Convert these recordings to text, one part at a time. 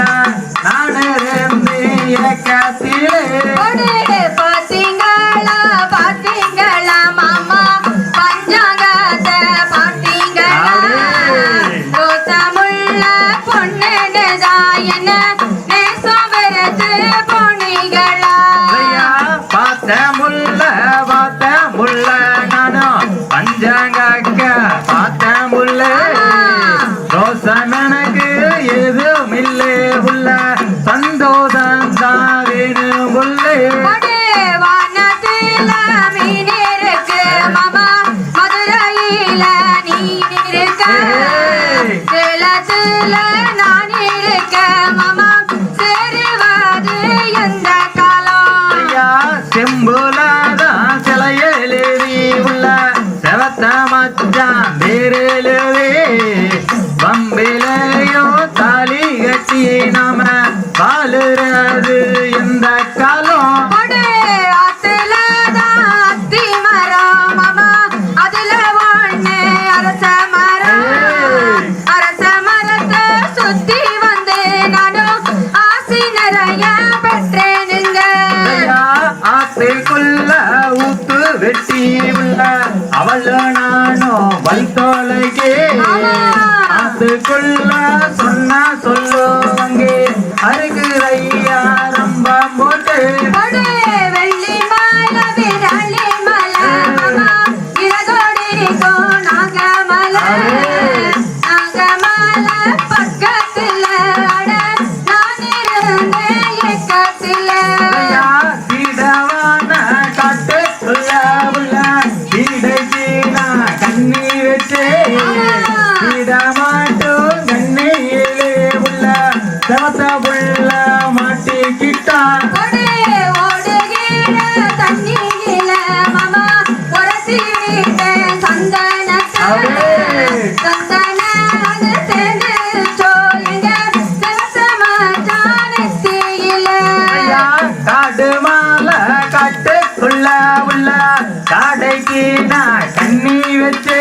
la i mean ஆசை கொள்ள சொன்னா சொல்லோ. புள்ள மாட்டிக்கிட்டான் கட்டுக்குள்ள உள்ள காடைக்கு நான் தண்ணி வச்சு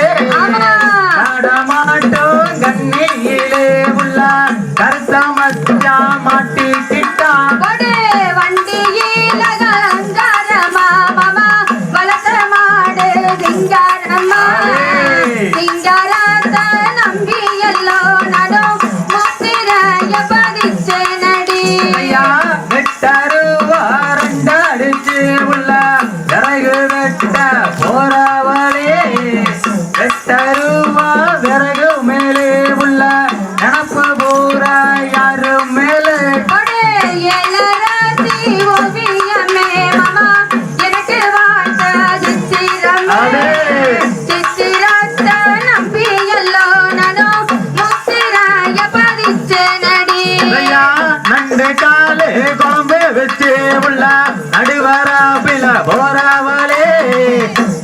குழம்பு வச்சு உள்ள நடுவராபில போறாவளே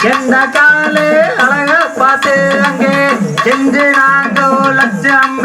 எந்த காலு அழகா பார்த்து அங்கே. செஞ்சு நாங்கள் லட்சம்